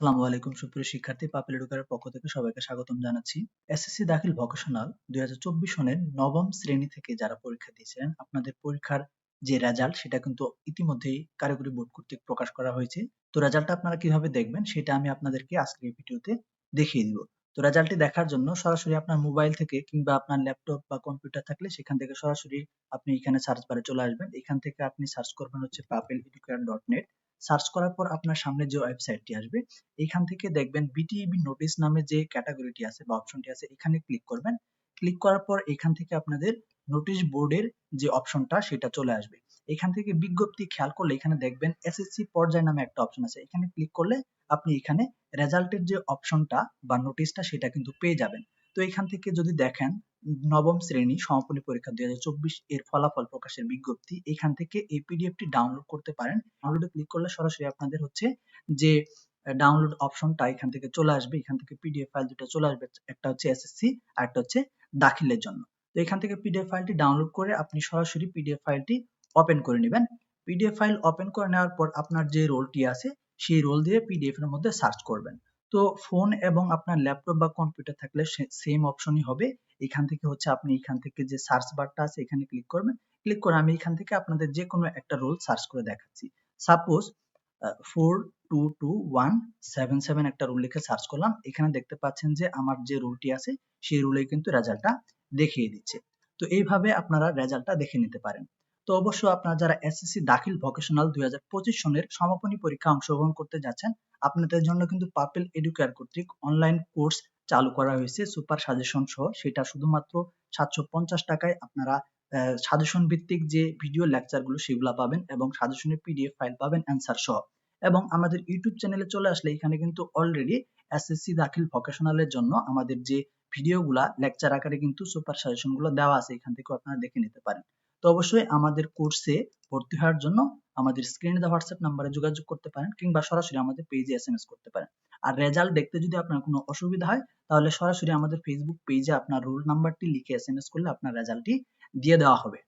আসসালামু আলাইকুম, সুপ্রিয় শিক্ষার্থী, পাপেল এডুকারের পক্ষ থেকে সবাইকে স্বাগতম জানাচ্ছি। এসএসসি দাখিল ভোকেশনাল দুই সনের নবম শ্রেণি থেকে যারা পরীক্ষা দিয়েছিলেন, আপনাদের পরীক্ষার যে রেজাল্ট সেটা কিন্তু ইতিমধ্যেই কারিগরি বোর্ড কর্তৃক প্রকাশ করা হয়েছে। তো রেজাল্টটা আপনারা কীভাবে দেখবেন সেটা আমি আপনাদেরকে আজকের এই ভিডিওতে দেখিয়ে দিব। তো রেজাল্টটি দেখার জন্য সরাসরি আপনার মোবাইল থেকে কিংবা আপনার ল্যাপটপ বা কম্পিউটার থাকলে সেখান থেকে সরাসরি আপনি এখানে সার্চ বারে চলে আসবেন। এখান থেকে আপনি সার্চ করবেন হচ্ছে পাপেল এডুকেয়ার ডট নেট সার্চ করার পর আপনার সামনে যে ওয়েবসাইটটি আসবে, এখান থেকে দেখবেন বিটিইবি নোটিশ নামে যে ক্যাটাগরিটি আছে বা অপশনটি আছে, এখানে ক্লিক করবেন। ক্লিক করার পর এখান থেকে আপনাদের নোটিশ বোর্ডের যে অপশনটা সেটা চলে আসবে। এখান থেকে বিজ্ঞপ্তি খেয়াল করলে এখানে দেখবেন এসএসসি পর্যায় নামে একটা অপশন আছে। এখানে ক্লিক করলে আপনি এখানে রেজাল্টের যে অপশনটা বা নোটিশটা সেটা কিন্তু পেয়ে যাবেন। তো এখান থেকে যদি দেখেন নবম শ্রেণি সমাপনী পরীক্ষা দুই হাজার চব্বিশ এর ফলাফল প্রকাশের বিজ্ঞপ্তি। এখান থেকে এই পিডিএফটি ডাউনলোড করতে পারেন। ডাউনলোডে ক্লিক করলে সরাসরি আপনাদের হচ্ছে যে ডাউনলোড অপশনটা এখান থেকে চলে আসবে। এখান থেকে পিডিএফ ফাইল দুটো চলে আসবে, একটা হচ্ছে এসএসসি আর একটা হচ্ছে দাখিলের জন্য। তো এখান থেকে পিডিএফ ফাইলটি ডাউনলোড করে আপনি সরাসরি পিডিএফ ফাইলটি ওপেন করে নেবেন। পিডিএফ ফাইল ওপেন করে নেওয়ার পর আপনার যে রোলটি আছে, সেই রোল দিয়ে পিডিএফ এর মধ্যে সার্চ করবেন। তো ফোন এবং আপনার ল্যাপটপ বা কম্পিউটার থাকলে সেম অপশনই হবে। এখান থেকে হচ্ছে আপনি এখান থেকে যে সার্চ বারটা আছে, এখানে ক্লিক করবেন। ক্লিক করে আমি এখান থেকে আপনাদের যে কোনো একটা রোল সার্চ করে দেখাচ্ছি। Suppose four two two one seven seven একটা রুল লিখে সার্চ করলাম। এখানে দেখতে পাচ্ছেন যে আমার যে রুলটি আছে, সেই রুলে কিন্তু রেজাল্টটা দেখিয়ে দিচ্ছে। তো এইভাবে আপনারা রেজাল্টটা দেখে নিতে পারেন। তো অবশ্য আপনারা যারা এসএসসি দাখিল ভোকেশনাল দুই হাজার পঁচিশ সনের সমাপনী পরীক্ষা অংশগ্রহণ করতে যাচ্ছেন, আপনাদের জন্য কিন্তু পাপেল এডুকেয়ার কর্তৃক অনলাইন কোর্স চালু করা হয়েছে সুপার সাজেশন সহ। সেটা শুধুমাত্র সাতশো পঞ্চাশ টাকায় আপনারা সাজেশন ভিত্তিক যে ভিডিও লেকচারগুলো সেগুলো পাবেন এবং সাজেশনের পিডিএফ ফাইল পাবেন অ্যান্সার সহ। এবং আমাদের ইউটিউব চ্যানেলে চলে আসলে এখানে কিন্তু অলরেডি এসএসসি দাখিল ভোকেশনালের জন্য আমাদের যে ভিডিওগুলা লেকচার আকারে কিন্তু সুপার সাজেশনগুলো দেওয়া আছে, এখান থেকে আপনারা দেখে নিতে পারেন। তো অবশ্যই আমাদের কোর্সে ভর্তি হওয়ার জন্য আমাদের স্ক্রিনে দেওয়া হোয়াটসঅ্যাপ নাম্বারে যোগাযোগ করতে পারেন কিংবা সরাসরি আমাদের পেজে এস করতে পারেন। আর রেজাল্ট দেখতে যদি আপনার কোনো অসুবিধা হয়, তাহলে সরাসরি আমাদের ফেসবুক পেজে আপনার রোল নাম্বারটি লিখে এস এম এস করলে আপনার রেজাল্টটি দিয়ে দেওয়া হবে।